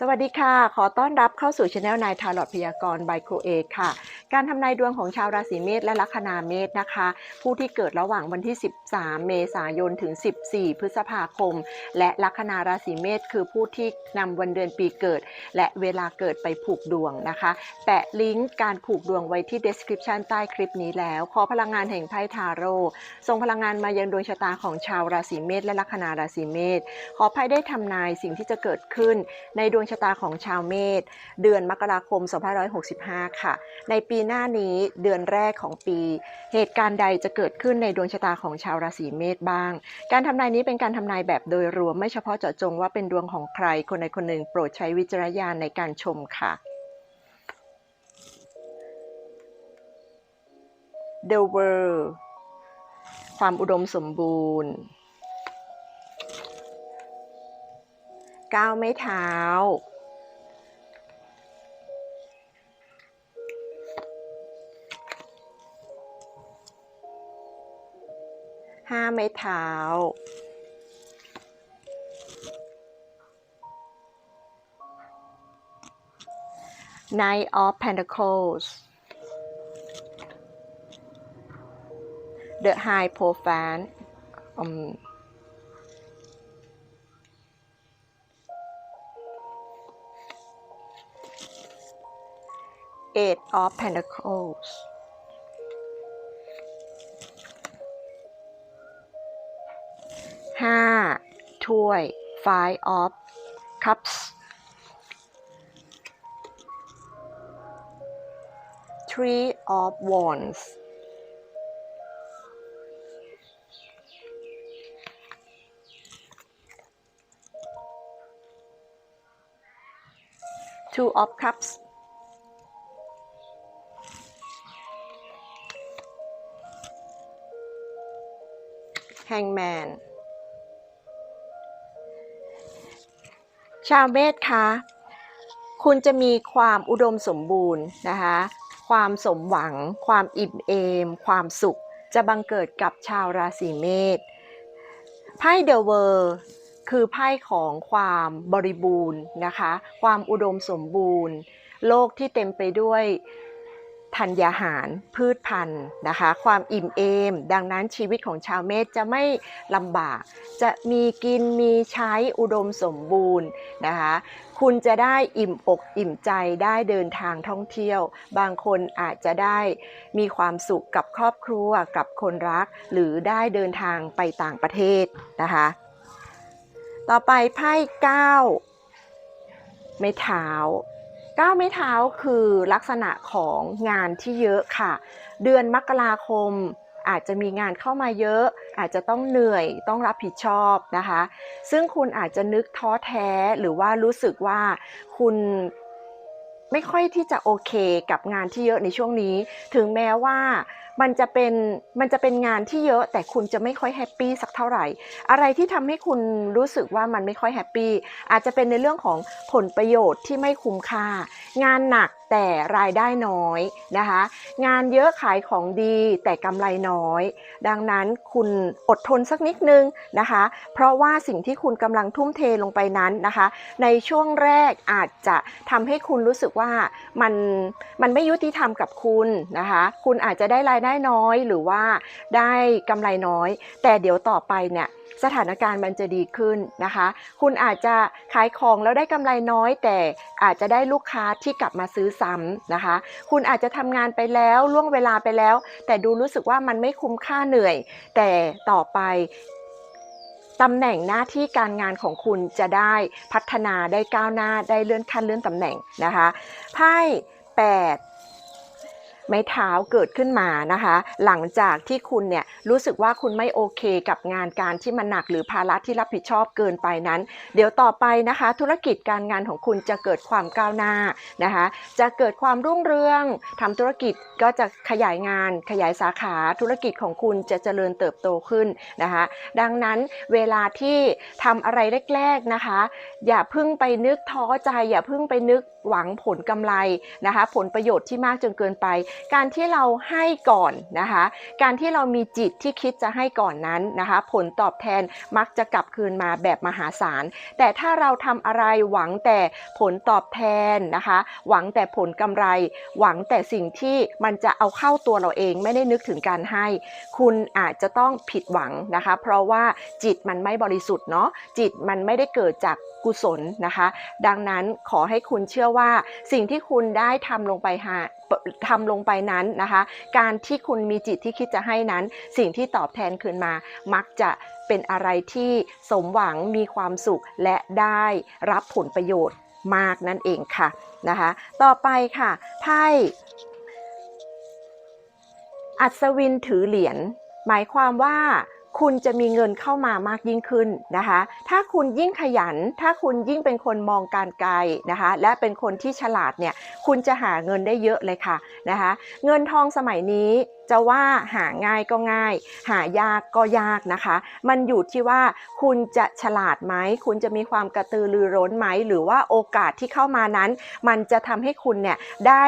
สวัสดีค่ะ ขอต้อนรับเข้าสู่ช anel นายทาร์ลอตพยากรณ์บโคเอค่ะ การทำนายดวงของชาวราศีเมษและลัคนาเมษนะคะ ผู้ที่เกิดระหว่างวันที่ 13 เมษายนถึง 14 พฤษภาคม และลัคนาราศีเมษคือผู้ที่นำวันเดือนปีเกิด และเวลาเกิดไปผูกดวงนะคะ แปะลิงก์การผูกดวงไว้ที่ description ใต้คลิปนี้แล้ว ขอพลังงานแห่งไพ่ทาโร่ส่งพลังงานมายังดวงชะตาของชาวราศีเมษและลัคนาราศีเมษขอไพ่ได้ทำนายสิ่งที่จะเกิดขึ้น ในดวงชะตาของชาวเมษเดือนมกราคม 2565 ค่ะ ในปีหน้านี้เดือนแรกของปี เหตุการณ์ใดจะเกิดขึ้นในดวงชะตาของชาวราศีเมษบ้าง การทำนายนี้เป็นการทำนายแบบโดยรวมไม่เฉพาะเจาะจงว่าเป็นดวงของใครคนใดคนหนึ่งโปรดใช้วิจารณญาณในการชมค่ะ The World ความอุดมสมบูรณ์ก้าวไม่เท้า ห้าไม้เท้า Knight of Pentacles The High Profile อืม Eight of Pentacles ห้าถ้วย Five of Cups Three of Wands Two of Cups Hangman ชาวเมษคะคุณจะมีความอุดมสมบูรณ์นะคะความสมหวัง ความอิ่มเอม ความสุข จะบังเกิดกับชาวราศีเมษไพ่เดอะเวอร์คือไพ่ของความบริบูรณ์นะคะ ความอุดมสมบูรณ์ โลกที่เต็มไปด้วย ธัญญาหารพืชพันธุ์นะคะ ความอิ่มเอม ดังนั้นชีวิตของชาวเมษจะไม่ลำบาก จะมีกินมีใช้อุดมสมบูรณ์นะคะ คุณจะได้อิ่มอกอิ่มใจได้เดินทางท่องเที่ยว บางคนอาจจะได้มีความสุขกับครอบครัวกับคนรัก หรือได้เดินทางไปต่างประเทศนะคะ ต่อไปไพ่เก้าไม้เท้า ก้าวไม้เท้าคือลักษณะของงานที่เยอะค่ะ เดือนมกราคมอาจจะมีงานเข้ามาเยอะ อาจจะต้องเหนื่อยต้องรับผิดชอบนะคะ ซึ่งคุณอาจจะนึกท้อแท้หรือว่ารู้สึกว่าคุณไม่ค่อยที่จะโอเคกับงานที่เยอะในช่วงนี้ ถึงแม้ว่า มันจะเป็นมันจะเป็นงานที่เยอะแต่คุณจะไม่ค่อยแฮปปี้สักเท่าไหร่ อะไรที่ทำให้คุณรู้สึกว่ามันไม่ค่อยแฮปปี้อาจจะเป็นในเรื่องของผลประโยชน์ที่ไม่คุ้มค่า งานหนัก แต่รายได้น้อยนะคะ งานเยอะขายของดีแต่กำไรน้อย ดังนั้นคุณอดทนสักนิดนึงนะคะ เพราะว่าสิ่งที่คุณกำลังทุ่มเทลงไปนั้นนะคะ ในช่วงแรกอาจจะทำให้คุณรู้สึกว่ามันมันไม่ยุติธรรมกับคุณนะคะ คุณอาจจะได้รายได้น้อยหรือว่าได้กำไรน้อย แต่เดี๋ยวต่อไปเนี่ยสถานการณ์มันจะดีขึ้นนะคะ คุณอาจจะขายของแล้วได้กำไรน้อย แต่อาจจะได้ลูกค้าที่กลับมาซื้อซ้ำนะคะ คุณอาจจะทำงานไปแล้วล่วงเวลาไปแล้ว แต่ดูรู้สึกว่ามันไม่คุ้มค่าเหนื่อย แต่ต่อไปตำแหน่งหน้าที่การงานของคุณจะได้พัฒนาได้ก้าวหน้าได้เลื่อนขั้นเลื่อนตำแหน่งนะคะไพ่แปด ไม้เท้าเกิดขึ้นมานะคะ หลังจากที่คุณเนี่ยรู้สึกว่าคุณไม่โอเคกับงานการที่มันหนักหรือภาระที่รับผิดชอบเกินไปนั้น เดี๋ยวต่อไปนะคะ ธุรกิจการงานของคุณจะเกิดความก้าวหน้านะคะ จะเกิดความรุ่งเรืองทำธุรกิจก็จะขยายงาน ขยายสาขาธุรกิจของคุณจะเจริญเติบโตขึ้นนะคะ ดังนั้นเวลาที่ทำอะไรแรกๆนะคะ อย่าเพิ่งไปนึกท้อใจ อย่าเพิ่งไปนึก หวังผลกำไรนะคะผลประโยชน์ที่มากจนเกินไป การที่เราให้ก่อนนะคะการที่เรามีจิตที่คิดจะให้ก่อนนั้นนะคะผลตอบแทนมักจะกลับคืนมาแบบมหาศาล แต่ถ้าเราทำอะไรหวังแต่ผลตอบแทนนะคะหวังแต่ผลกำไร หวังแต่สิ่งที่มันจะเอาเข้าตัวเราเองไม่ได้นึกถึงการให้ คุณอาจจะต้องผิดหวังนะคะ เพราะว่าจิตมันไม่บริสุทธิ์เนาะจิตมันไม่ได้เกิดจากกุศลนะคะ ดังนั้นขอให้คุณเชื่อว่าสิ่งที่คุณได้ทำลงไปหาทำลงไปนั้นนะคะ การที่คุณมีจิตที่คิดจะให้นั้น สิ่งที่ตอบแทนคืนมา มักจะเป็นอะไรที่สมหวังมีความสุขและได้รับผลประโยชน์มากนั่นเองค่ะนะคะ ต่อไปค่ะไพ่อัศวินถือเหรียญหมายความว่า คุณจะมีเงินเข้ามามากยิ่งขึ้นนะคะ ถ้าคุณยิ่งขยัน ถ้าคุณยิ่งเป็นคนมองการไกลนะคะ และเป็นคนที่ฉลาดเนี่ย คุณจะหาเงินได้เยอะเลยค่ะนะคะ เงินทองสมัยนี้จะว่าหาง่ายก็ง่าย หายากก็ยากนะคะ มันอยู่ที่ว่าคุณจะฉลาดไหม คุณจะมีความกระตือรือร้นไหม หรือว่าโอกาสที่เข้ามานั้น มันจะทำให้คุณเนี่ยได้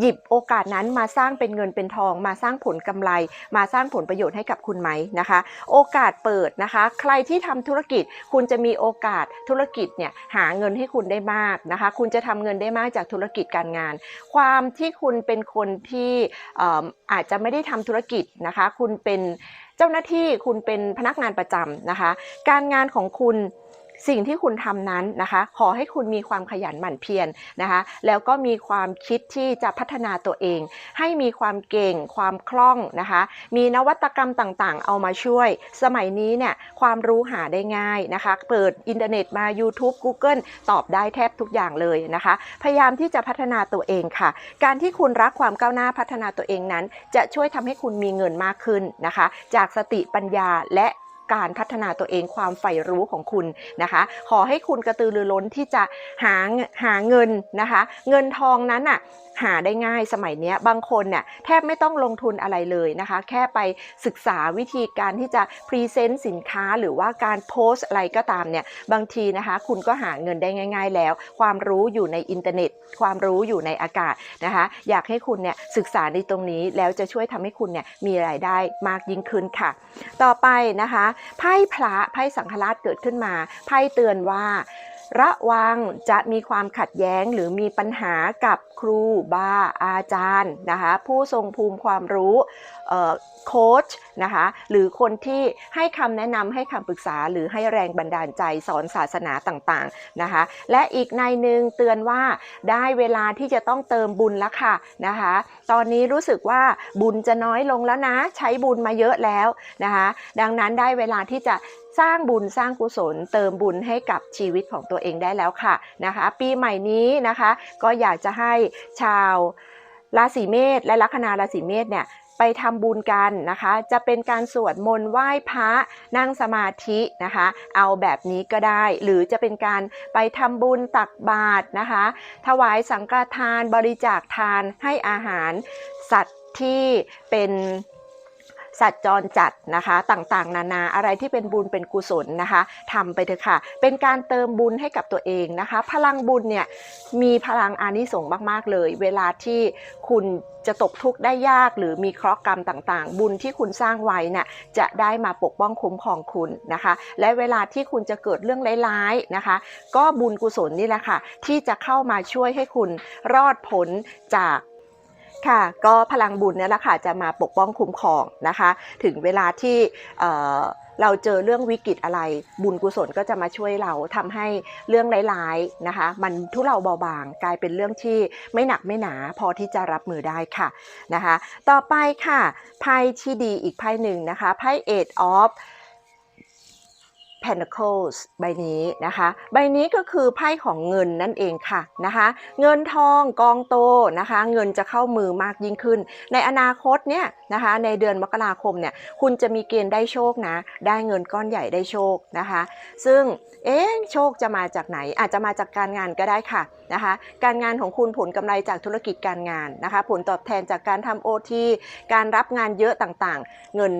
หยิบโอกาสนั้นมาสร้างเป็นเงินเป็นทอง มาสร้างผลกำไร มาสร้างผลประโยชน์ให้กับคุณไหมนะคะ โอกาสเปิดนะคะ ใครที่ทำธุรกิจคุณจะมีโอกาสธุรกิจเนี่ยหาเงินให้คุณได้มากนะคะ คุณจะทำเงินได้มากจากธุรกิจการงาน ความที่คุณเป็นคนที่อ่ออาจจะไม่ได้ทำธุรกิจนะคะ คุณเป็นเจ้าหน้าที่คุณเป็นพนักงานประจำนะคะ การงานของคุณ สิ่งที่คุณทำนั้นนะคะ ขอให้คุณมีความขยันหมั่นเพียรนะคะ แล้วก็มีความคิดที่จะพัฒนาตัวเอง ให้มีความเก่ง ความคล่องนะคะ มีนวัตกรรมต่างๆ เอามาช่วย สมัยนี้เนี่ยความรู้หาได้ง่ายนะคะ เปิดอินเทอร์เน็ตมา YouTube Google ตอบได้แทบทุกอย่างเลยนะคะ พยายามที่จะพัฒนาตัวเองค่ะ การที่คุณรักความก้าวหน้าพัฒนาตัวเองนั้น จะช่วยทำให้คุณมีเงินมากขึ้นนะคะ จากสติปัญญาและ การพัฒนาตัวเองความใฝ่รู้ของคุณนะคะ ขอให้คุณกระตือรือร้นที่จะหาหาเงินนะคะ เงินทองนั้นอะ หาได้ง่ายสมัยนี้บางคนเนี่ยแทบไม่ต้องลงทุนอะไรเลยนะคะ แค่ไปศึกษาวิธีการที่จะพรีเซนต์สินค้าหรือว่าการโพสต์อะไรก็ตามเนี่ยบางทีนะคะ คุณก็หาเงินได้ง่าย ๆ แล้ว ความรู้อยู่ในอินเทอร์เน็ต ความรู้อยู่ในอากาศนะคะ อยากให้คุณเนี่ยศึกษาในตรงนี้แล้วจะช่วยทำให้คุณเนี่ยมีรายได้มากยิ่งขึ้นค่ะ ต่อไปนะคะไพ่พระไพ่สังฆราชเกิดขึ้นมาไพ่เตือนว่า ระวังจะมีความขัดแย้งหรือมีปัญหากับครูบาอาจารย์นะคะผู้ทรงภูมิความรู้ โค้ชนะคะหรือคนที่ให้คำแนะนำให้คำปรึกษาหรือให้แรงบันดาลใจสอนศาสนาต่างๆนะคะและอีกในหนึ่งเตือนว่าได้เวลาที่จะต้องเติมบุญแล้วค่ะนะคะตอนนี้รู้สึกว่าบุญจะน้อยลงแล้วนะ ใช้บุญมาเยอะแล้วนะคะดังนั้นได้เวลาที่จะสร้างบุญสร้างกุศล เติมบุญให้กับชีวิตของตัวเองได้แล้วค่ะนะคะปีใหม่นี้นะคะก็อยากจะให้ชาวราศีเมษและลัคนาราศีเมษเนี่ย ไปทำบุญกันนะคะ จะเป็นการสวดมนต์ไหว้พระนั่งสมาธินะคะ เอาแบบนี้ก็ได้ หรือจะเป็นการไปทำบุญตักบาตรนะคะ ถวายสังฆทานบริจาคทานให้อาหารสัตว์ที่เป็น สัตว์จรจัดนะคะ ต่างๆ นานาอะไรที่เป็นบุญเป็นกุศลนะคะทำไปเถอะค่ะ เป็นการเติมบุญให้กับตัวเองนะคะ พลังบุญเนี่ยมีพลังอานิสงส์มาก ๆ เลย เวลาที่คุณจะตกทุกข์ได้ยากหรือมีเคราะห์กรรมต่างๆ บุญที่คุณสร้างไว้เนี่ยจะได้มาปกป้องคุ้มครองคุณนะคะ และเวลาที่คุณจะเกิดเรื่องร้ายๆนะคะ ก็บุญกุศลนี่แหละค่ะ ที่จะเข้ามาช่วยให้คุณรอดพ้นจาก ค่ะก็พลังบุญเนี่ยแหละค่ะจะมาปกป้องคุ้มครองนะคะ ถึงเวลาที่เราเจอเรื่องวิกฤตอะไร บุญกุศลก็จะมาช่วยเราทำให้เรื่องร้ายๆนะคะ มันทุเลาเบาบางกลายเป็นเรื่องที่ไม่หนักไม่หนาพอที่จะรับมือได้ค่ะนะคะ ต่อไปค่ะไพ่ที่ดีอีกไพ่หนึ่งนะคะไพ่ Eight of Pentacles ใบนี้นะคะ ใบนี้ก็คือไพ่ของเงินนั่นเองค่ะนะคะ เงินทองกองโตนะคะ เงินจะเข้ามือมากยิ่งขึ้น ในอนาคตเนี่ยนะคะ ในเดือนมกราคมเนี่ย คุณจะมีเกณฑ์ได้โชคนะ ได้เงินก้อนใหญ่ได้โชคนะคะ ซึ่งเอ๊ะโชคจะมาจากไหน อาจจะมาจากการงานก็ได้ค่ะนะคะ การงานของคุณผลกำไรจากธุรกิจการงานนะคะ ผลตอบแทนจากการทำโอทีการรับงานเยอะต่างๆ เงิน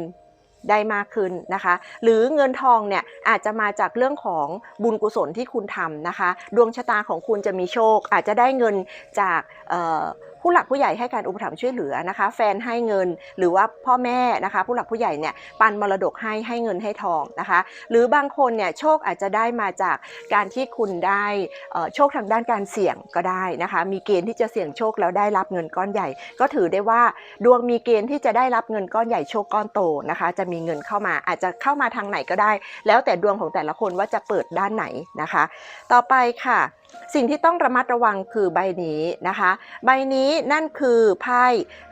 ได้มากขึ้นนะคะ หรือเงินทองเนี่ยอาจจะมาจากเรื่องของบุญกุศลที่คุณทำนะคะ ดวงชะตาของคุณจะมีโชค อาจจะได้เงินจากเอ่อ ผู้หลักผู้ใหญ่ให้การอุปถัมภ์ช่วยเหลือนะคะ แฟนให้เงินหรือว่าพ่อแม่นะคะ ผู้หลักผู้ใหญ่เนี่ยปันมรดกให้ให้เงินให้ทองนะคะ หรือบางคนเนี่ยโชคอาจจะได้มาจากการที่คุณได้โชคทางด้านการเสี่ยงก็ได้นะคะ มีเกณฑ์ที่จะเสี่ยงโชคแล้วได้รับเงินก้อนใหญ่ ก็ถือได้ว่าดวงมีเกณฑ์ที่จะได้รับเงินก้อนใหญ่โชคก้อนโตนะคะ จะมีเงินเข้ามาอาจจะเข้ามาทางไหนก็ได้ แล้วแต่ดวงของแต่ละคนว่าจะเปิดด้านไหนนะคะ ต่อไปค่ะสิ่งที่ต้องระมัดระวังคือใบนี้นะคะ ใบนี้นั่นคือไพ่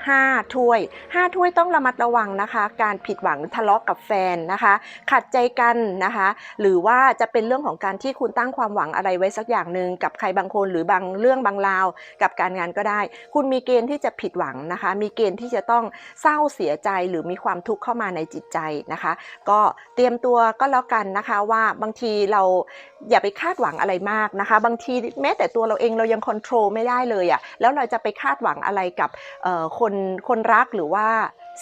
5ถ้วย 5 ถ้วยต้องระมัดระวังนะคะ การผิดหวังทะเลาะกับแฟนนะคะ ขัดใจกันนะคะ หรือว่าจะเป็นเรื่องของการที่คุณตั้งความหวังอะไรไว้สักอย่างหนึ่งกับใครบางคนหรือบางเรื่องบางราว กับการงานก็ได้ คุณมีเกณฑ์ที่จะผิดหวังนะคะ มีเกณฑ์ที่จะต้องเศร้าเสียใจหรือมีความทุกข์เข้ามาในจิตใจนะคะ ก็เตรียมตัวก็แล้วกันนะคะว่าบางทีเราอย่าไปคาดหวังอะไรมากนะคะ บางทีแม้แต่ตัวเราเองเรายังควบคุมไม่ได้เลยอะ่ะแล้วเราจะไปคาดหวังอะไรกับคนคนรักหรือว่า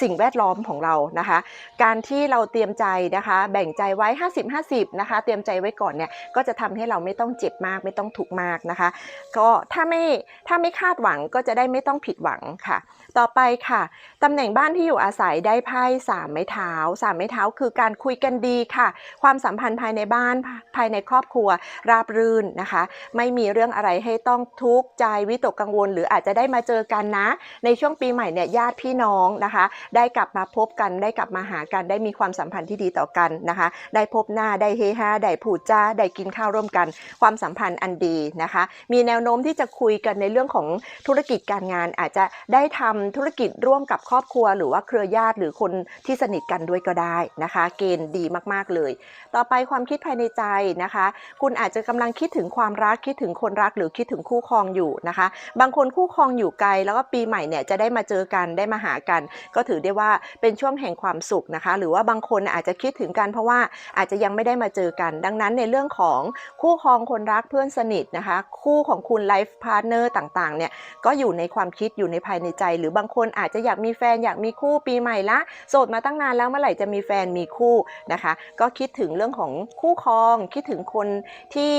สิ่งแวดล้อมของเรานะคะ การที่เราเตรียมใจนะคะ แบ่งใจไว้ 50-50 นะคะ เตรียมใจไว้ก่อนเนี่ยก็จะทำให้เราไม่ต้องเจ็บมากไม่ต้องทุกข์มากนะคะ ก็ถ้าไม่ถ้าไม่คาดหวังก็จะได้ไม่ต้องผิดหวังค่ะ ต่อไปค่ะตำแหน่งบ้านที่อยู่อาศัยได้ไพ่สามไม้เท้าสามไม้เท้าคือการคุยกันดีค่ะ ความสัมพันธ์ภายในบ้านภายในครอบครัวราบรื่นนะคะ ไม่มีเรื่องอะไรให้ต้องทุกข์ใจวิตกกังวล หรืออาจจะได้มาเจอกันนะ ในช่วงปีใหม่เนี่ยญาติพี่น้องนะคะได้กลับมาพบกัน ได้กลับมาหากัน ได้มีความสัมพันธ์ที่ดีต่อกันนะคะ ได้พบหน้า ได้เฮฮา ได้พูดจา ได้กินข้าวร่วมกัน ความสัมพันธ์อันดีนะคะ มีแนวโน้มที่จะคุยกันในเรื่องของธุรกิจการงาน อาจจะได้ทำธุรกิจร่วมกับครอบครัว หรือว่าเครือญาติหรือคนที่สนิทกันด้วยก็ได้นะคะ เกณฑ์ดีมากๆเลย ต่อไปความคิดภายในใจนะคะ คุณอาจจะกำลังคิดถึงความรัก คิดถึงคนรัก หรือคิดถึงคู่ครองอยู่นะคะ บางคนคู่ครองอยู่ไกล แล้วก็ปีใหม่เนี่ยจะได้มาเจอกัน ได้มาหากัน ก็ถือือได้ว่าเป็นช่วงแห่งความสุขนะคะ หรือว่าบางคนอาจจะคิดถึงกันเพราะว่าอาจจะยังไม่ได้มาเจอกัน ดังนั้นในเรื่องของคู่ครองคนรักเพื่อนสนิทนะคะ คู่ของคุณไลฟ์พาร์ทเนอร์ต่างๆเนี่ยก็อยู่ในความคิดอยู่ในภายในใจ หรือบางคนอาจจะอยากมีแฟนอยากมีคู่ปีใหม่ละโสดมาตั้งนานแล้วเมื่อไหร่จะมีแฟนมีคู่นะคะ ก็คิดถึงเรื่องของคู่ครอง คิดถึงคนที่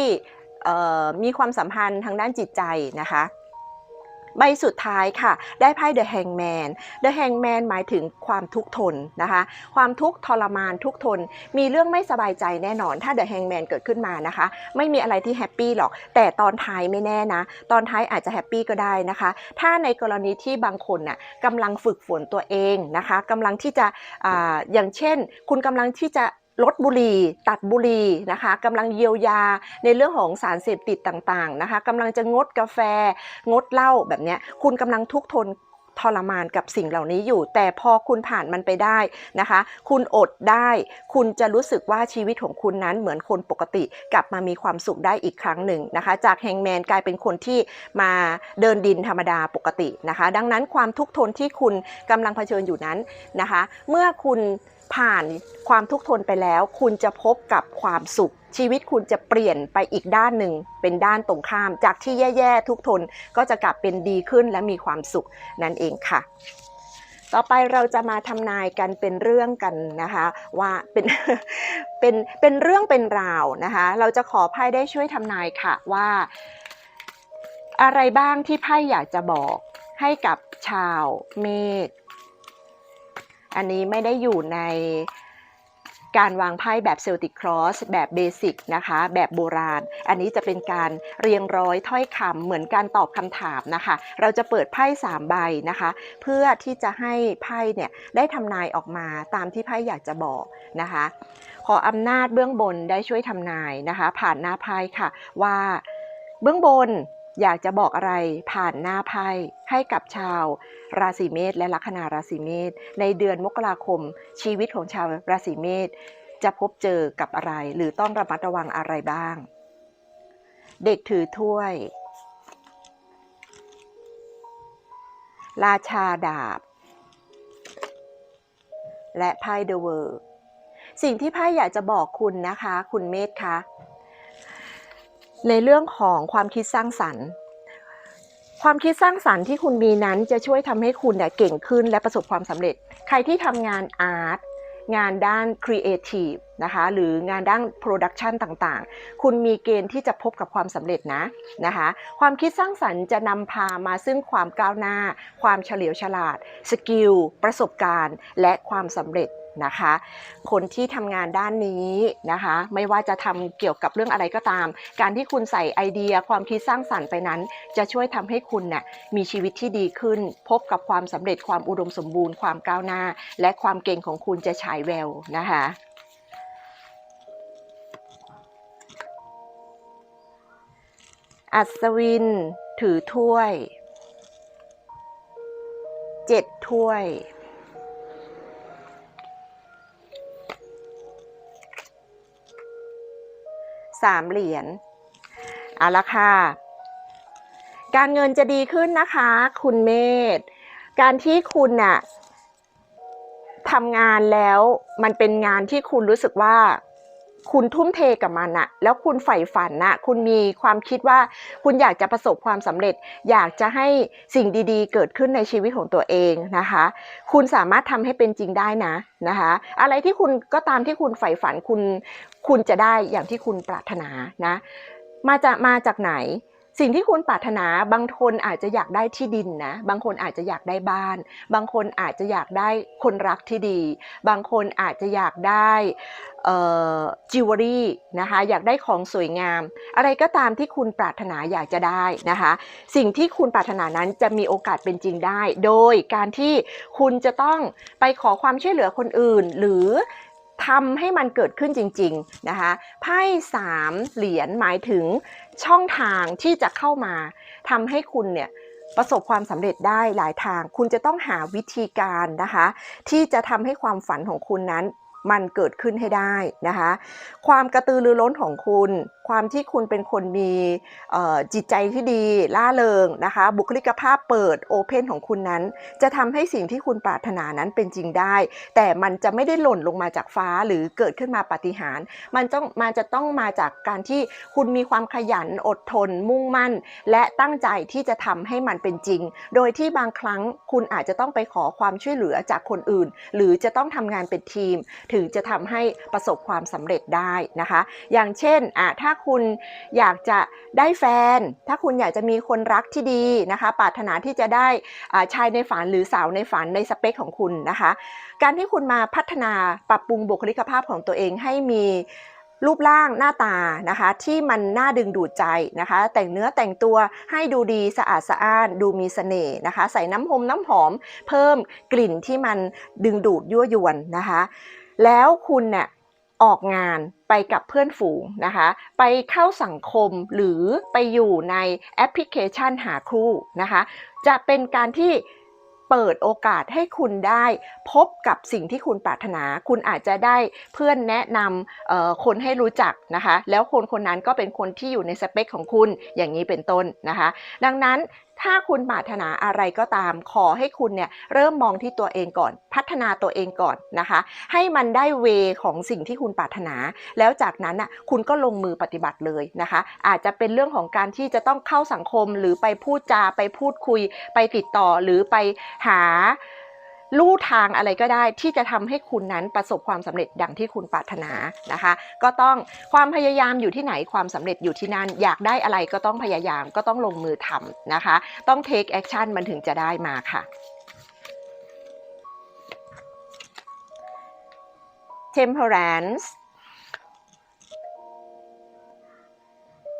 มีความสัมพันธ์ทางด้านจิตใจนะคะ ใบสุดท้ายค่ะ ได้ไพ่ The Hangman The Hangman หมายถึงความทุกข์ทนนะคะ ความทุกข์ทรมานทุกทน มีเรื่องไม่สบายใจแน่นอน ถ้า The Hangman เกิดขึ้นมานะคะ ไม่มีอะไรที่แฮปปี้หรอก แต่ตอนท้ายไม่แน่นะ ตอนท้ายอาจจะแฮปปี้ก็ได้นะคะ ถ้าในกรณีที่บางคนน่ะกำลังฝึกฝนตัวเองนะคะกำลังที่จะออย่างเช่น คุณกำลังที่จะ ลดบุหรี่ตัดบุหรี่นะคะกำลังเยียวยาในเรื่องของสารเสพติดต่างๆนะคะกำลังจะงดกาแฟ งดเหล้าแบบนี้คุณกำลังทุกทนทรมานกับสิ่งเหล่านี้อยู่ แต่พอคุณผ่านมันไปได้นะคะ คุณอดได้ คุณจะรู้สึกว่าชีวิตของคุณนั้นเหมือนคนปกติ กลับมามีความสุขได้อีกครั้งหนึ่งนะคะ จากแฮงแมนกลายเป็นคนที่มาเดินดินธรรมดาปกตินะคะ ดังนั้นความทุกข์ทนที่คุณกำลังเผชิญอยู่นั้นนะคะ เมื่อคุณ ผ่านความทุกข์ทนไปแล้ว คุณจะพบกับความสุข ชีวิตคุณจะเปลี่ยนไปอีกด้านหนึ่ง เป็นด้านตรงข้าม จากที่แย่ๆทุกทนก็จะกลับเป็นดีขึ้นและมีความสุขนั่นเองค่ะ ต่อไปเราจะมาทำนายกันเป็นเรื่องกันนะคะ ว่าเป็นเป็นเป็นเรื่องเป็นราวนะคะ เราจะขอไพ่ได้ช่วยทำนายค่ะว่า อะไรบ้างที่ไพ่อยากจะบอกให้กับชาวเมษ อันนี้ไม่ได้อยู่ในการวางไพ่แบบเซลติครอสแบบเบสิกนะคะ แบบโบราณ อันนี้จะเป็นการเรียงร้อยถ้อยคำเหมือนการตอบคำถามนะคะ เราจะเปิดไพ่3ใบนะคะ เพื่อที่จะให้ไพ่เนี่ยได้ทำนายออกมาตามที่ไพ่อยากจะบอกนะคะ ขออำนาจเบื้องบนได้ช่วยทำนายนะคะ ผ่านหน้าไพ่ค่ะว่าเบื้องบน อยากจะบอกอะไรผ่านหน้าไพ่ให้กับชาว ราศีเมษและลัคนาราศีเมษในเดือนมกราคม ชีวิตของชาวราศีเมษจะพบเจอกับอะไร หรือต้องระมัดระวังอะไรบ้าง เด็กถือถ้วย ราชาดาบ และไพ่เดอะเวิร์สิ่งที่ไพ่อยากจะบอกคุณนะคะ คุณเมธคะ ในเรื่องของความคิดสร้างสรรค์ ความคิดสร้างสรรค์ที่คุณมีนั้นจะช่วยทำให้คุณเนี่ยเก่งขึ้นและประสบความสำเร็จ ใครที่ทำงานอาร์ตงานด้าน Creative นะคะหรืองานด้าน Production ต่างๆ คุณมีเกณฑ์ที่จะพบกับความสำเร็จนะนะคะความคิดสร้างสรรค์จะนำพามาซึ่งความก้าวหน้า ความเฉลียวฉลาด สกิล ประสบการณ์ และความสำเร็จ นะคะ คนที่ทำงานด้านนี้นะคะ ไม่ว่าจะทำเกี่ยวกับเรื่องอะไรก็ตาม การที่คุณใส่ไอเดียความคิดสร้างสรรค์ไปนั้น จะช่วยทำให้คุณน่ะมีชีวิตที่ดีขึ้น พบกับความสำเร็จความอุดมสมบูรณ์ ความก้าวหน้า และความเก่งของคุณจะฉายแววนะคะอัศวิน ถือถ้วยเจ็ดถ้วย สามเหรียญเอาละค่ะ การเงินจะดีขึ้นนะคะ คุณเมธการที่คุณน่ะทำงานแล้วมันเป็นงานที่คุณรู้สึกว่า คุณทุ่มเทกับมันอะแล้วคุณใฝ่ฝันนะคุณมีความคิดว่าคุณอยากจะประสบความสำเร็จ อยากจะให้สิ่งดีๆ เกิดขึ้นในชีวิตของตัวเองนะคะ คุณสามารถทำให้เป็นจริงได้นะนะคะ อะไรที่คุณก็ตามที่คุณใฝ่ฝันคุณคุณจะได้อย่างที่คุณปรารถนานะ มาจากมาจากไหน สิ่งที่คุณปรารถนาบางคนอาจจะอยากได้ที่ดินนะ บางคนอาจจะอยากได้บ้าน บางคนอาจจะอยากได้คนรักที่ดี บางคนอาจจะอยากได้จิวเวลรี่นะคะอยากได้ของสวยงาม อะไรก็ตามที่คุณปรารถนาอยากจะได้นะคะ สิ่งที่คุณปรารถนานั้นจะมีโอกาสเป็นจริงได้ โดยการที่คุณจะต้องไปขอความช่วยเหลือคนอื่น หรือ ทำให้มันเกิดขึ้นจริงๆนะคะไพ่สามเหรียญหมายถึงช่องทางที่จะเข้ามาทำให้คุณเนี่ยประสบความสำเร็จได้หลายทาง คุณจะต้องหาวิธีการนะคะ ที่จะทำให้ความฝันของคุณนั้นมันเกิดขึ้นให้ได้นะคะ ความกระตือรือร้นของคุณ ความที่คุณเป็นคนมีจิตใจที่ดีล่าเริงนะคะ บุคลิกภาพเปิดโอเพนของคุณนั้น จะทำให้สิ่งที่คุณปรารถนานั้นเป็นจริงได้ แต่มันจะไม่ได้หล่นลงมาจากฟ้าหรือเกิดขึ้นมาปาฏิหาริย์มันต้องมันจะต้องมาจากการที่คุณมีความขยันอดทน มุ่งมั่น และตั้งใจที่จะทำให้มันเป็นจริง โดยที่บางครั้งคุณอาจจะต้องไปขอความช่วยเหลือจากคนอื่น หรือจะต้องทำงานเป็นทีม ถึงจะทำให้ประสบความสำเร็จได้นะคะ อย่างเช่นอะถ้าคุณอยากจะได้แฟน ถ้าคุณอยากจะมีคนรักที่ดีนะคะปรารถนาที่จะได้ชายในฝันหรือสาวในฝันในสเปคของคุณนะคะ การที่คุณมาพัฒนาปรับปรุงบุคลิกภาพของตัวเองให้มีรูปร่างหน้าตานะคะที่มันน่าดึงดูดใจนะคะ แต่งเนื้อแต่งตัวให้ดูดีสะอาดสะอ้าน ดูมีเสน่ห์นะคะ ใส่น้ำหอมน้ำหอม เพิ่มกลิ่นที่มันดึงดูดยั่วยวนนะคะ แล้วคุณเนี่ย ออกงานไปกับเพื่อนฝูงนะคะ ไปเข้าสังคมหรือไปอยู่ในแอปพลิเคชันหาคู่นะคะ จะเป็นการที่เปิดโอกาสให้คุณได้พบกับสิ่งที่คุณปรารถนา คุณอาจจะได้เพื่อนแนะนำคนให้รู้จักนะคะ แล้วคนคนนั้นก็เป็นคนที่อยู่ในสเปคของคุณอย่างนี้เป็นต้นนะคะ ดังนั้น ถ้าคุณปรารถนาอะไรก็ตาม ขอให้คุณเนี่ยเริ่มมองที่ตัวเองก่อน พัฒนาตัวเองก่อนนะคะ ให้มันได้เวของสิ่งที่คุณปรารถนา แล้วจากนั้นอะคุณก็ลงมือปฏิบัติเลยนะคะ อาจจะเป็นเรื่องของการที่จะต้องเข้าสังคมหรือไปพูดจาไปพูดคุย ไปติดต่อหรือไปหา ลู่ทางอะไรก็ได้ที่จะทำให้คุณนั้นประสบความสำเร็จดังที่คุณปรารถนานะคะ ก็ต้องความพยายามอยู่ที่ไหนความสำเร็จอยู่ที่นั่น อยากได้อะไรก็ต้องพยายามก็ต้องลงมือทำนะคะ ต้อง take action มันถึงจะได้มาค่ะ temperance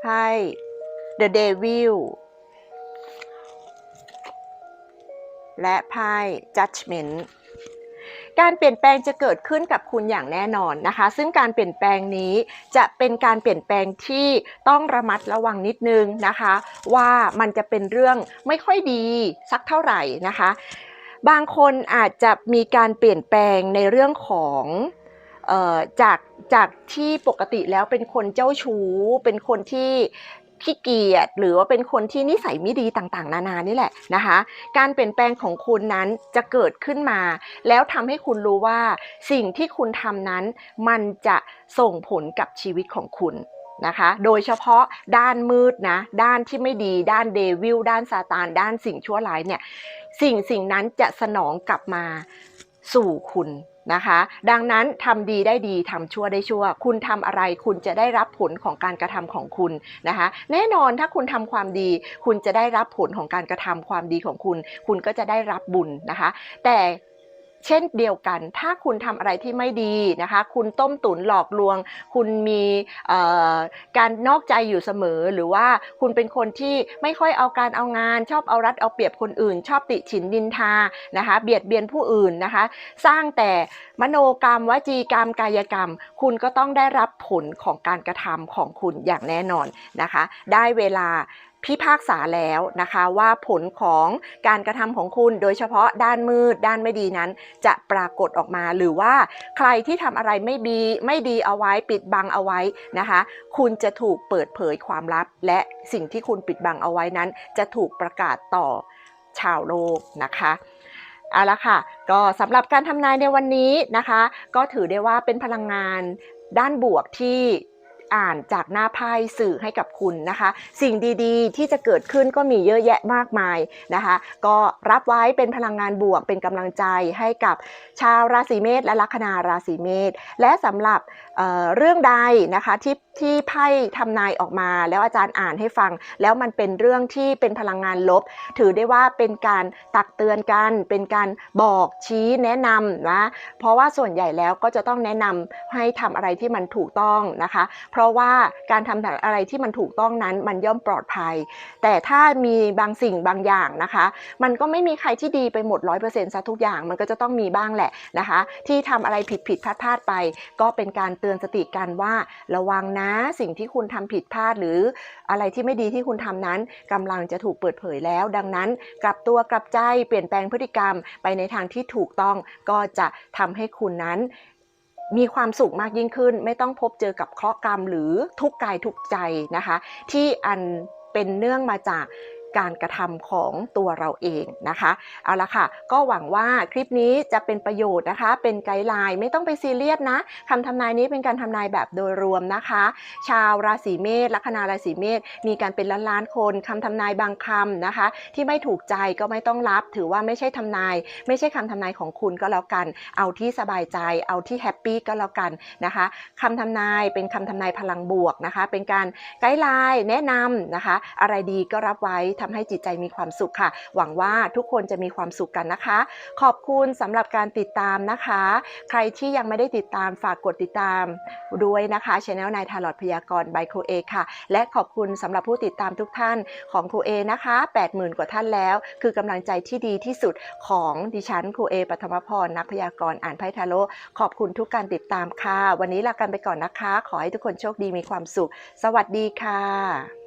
ไพ่ the devil และไพ่ judgment การเปลี่ยนแปลงจะเกิดขึ้นกับคุณอย่างแน่นอนนะคะ ซึ่งการเปลี่ยนแปลงนี้จะเป็นการเปลี่ยนแปลงที่ต้องระมัดระวังนิดนึงนะคะ ว่ามันจะเป็นเรื่องไม่ค่อยดีสักเท่าไหร่นะคะ บางคนอาจจะมีการเปลี่ยนแปลงในเรื่องของจากจากที่ปกติแล้วเป็นคนเจ้าชู้ เป็นคนที่ ขี้เกียจหรือว่าเป็นคนที่นิสัยไม่ดีต่างๆ นานานี่แหละนะคะ การเปลี่ยนแปลงของคุณนั้นจะเกิดขึ้นมา แล้วทำให้คุณรู้ว่าสิ่งที่คุณทำนั้น มันจะส่งผลกับชีวิตของคุณนะคะ โดยเฉพาะด้านมืดนะ ด้านที่ไม่ดี ด้านเดวิล ด้านซาตาน ด้านสิ่งชั่วร้ายเนี่ย สิ่งสิ่งนั้นจะสนองกลับมาสู่คุณ นะคะ ดังนั้นทำดีได้ดีทำชั่วได้ชั่ว คุณทำอะไรคุณจะได้รับผลของการกระทำของคุณนะคะ แน่นอนถ้าคุณทำความดี คุณจะได้รับผลของการกระทำความดีของคุณ คุณก็จะได้รับบุญนะคะ แต่ เช่นเดียวกัน ถ้าคุณทำอะไรที่ไม่ดีนะคะ คุณต้มตุ๋นหลอกลวง คุณมีการนอกใจอยู่เสมอ หรือว่าคุณเป็นคนที่ไม่ค่อยเอาการเอางาน ชอบเอารัดเอาเปรียบคนอื่น ชอบติฉินดินทานะคะ เบียดเบียนผู้อื่นนะคะ สร้างแต่มโนกรรมวจีกรรมกายกรรม คุณก็ต้องได้รับผลของการกระทำของคุณอย่างแน่นอนนะคะ ได้เวลา พิพากษาแล้วนะคะว่าผลของการกระทำของคุณ โดยเฉพาะด้านมืดด้านไม่ดีนั้น จะปรากฏออกมาหรือว่าใครที่ทำอะไรไม่ดีไม่ดีเอาไว้ปิดบังเอาไว้นะคะ คุณจะถูกเปิดเผยความลับ และสิ่งที่คุณปิดบังเอาไว้นั้น จะถูกประกาศต่อชาวโลกนะคะเอาละค่ะ ก็สำหรับการทำนายในวันนี้นะคะ ก็ถือได้ว่าเป็นพลังงานด้านบวกที่ อ่านจากหน้าไพ่สื่อให้กับคุณนะคะ สิ่งดีๆ ที่จะเกิดขึ้นก็มีเยอะแยะมากมายนะคะ ก็รับไว้เป็นพลังงานบวกเป็นกำลังใจให้กับชาวราศีเมษและลัคนาราศีเมษและสำหรับเเรื่องใดนะคะที่ที่ไพ่ทำนายออกมา แล้วอาจารย์อ่านให้ฟัง แล้วมันเป็นเรื่องที่เป็นพลังงานลบ ถือได้ว่าเป็นการตักเตือนกัน เป็นการบอกชี้แนะนำนะเพราะว่าส่วนใหญ่แล้วก็จะต้องแนะนำให้ทำอะไรที่มันถูกต้องนะคะ เพราะราะว่าการทำอะไรที่มันถูกต้องนั้นมันย่อมปลอดภัย แต่ถ้ามีบางสิ่งบางอย่างนะคะ มันก็ไม่มีใครที่ดีไปหมด 100%ซะทุกอย่างมันก็จะต้องมีบ้างแหละนะคะ ที่ทำอะไรผิดผิดพลาดพลาดไป ก็เป็นการเตือนสติกันว่า ระวังนะสิ่งที่คุณทำผิดพลาดหรืออะไรที่ไม่ดีที่คุณทำนั้นกำลังจะถูกเปิดเผยแล้ว ดังนั้น กลับตัวกลับใจเปลี่ยนแปลงพฤติกรรมไปในทางที่ถูกต้องก็จะทำให้คุณนั้น มีความสุขมากยิ่งขึ้น ไม่ต้องพบเจอกับเคราะห์กรรมหรือทุกข์กายทุกข์ใจนะคะ ที่อันเป็นเนื่องมาจาก การกระทำของตัวเราเองนะคะเอาละค่ะ ก็หวังว่าคลิปนี้จะเป็นประโยชน์นะคะ เป็นไกด์ไลน์ไม่ต้องไปซีเรียสนะคำทำนายนี้เป็นการทำนายแบบโดยรวมนะคะ ชาวราศีเมษลัคนาราศีเมษมีการเป็นล้านล้านคนคำทำนายบางคำนะคะ ที่ไม่ถูกใจก็ไม่ต้องรับ ถือว่าไม่ใช่ทำนาย ไม่ใช่คำทำนายของคุณก็แล้วกัน เอาที่สบายใจ เอาที่แฮปปี้ก็แล้วกันนะคะคำทำนายเป็นคำทำนายพลังบวกนะคะ เป็นการไกด์ไลน์แนะนำนะคะ อะไรดีก็รับไว้ทำให้จิตใจมีความสุขค่ะ หวังว่าทุกคนจะมีความสุขกันนะคะ ขอบคุณสำหรับการติดตามนะคะ ใครที่ยังไม่ได้ติดตามฝากกดติดตามด้วยนะคะช anel นายทาร์ลอดพยากรณ์บายครูเอค่ะ และขอบคุณสำหรับผู้ติดตามทุกท่านของครูเอนะคะ 80,000 กว่าท่านแล้ว คือกำลังใจที่ดีที่สุดของดิฉันครูเอปัทมพรนักพยากรณ์อ่านไพ่ทาโร่ขอบคุณทุกการติดตามค่ะ วันนี้ลากันไปก่อนนะคะ ขอให้ทุกคนโชคดีมีความสุข สวัสดีค่ะ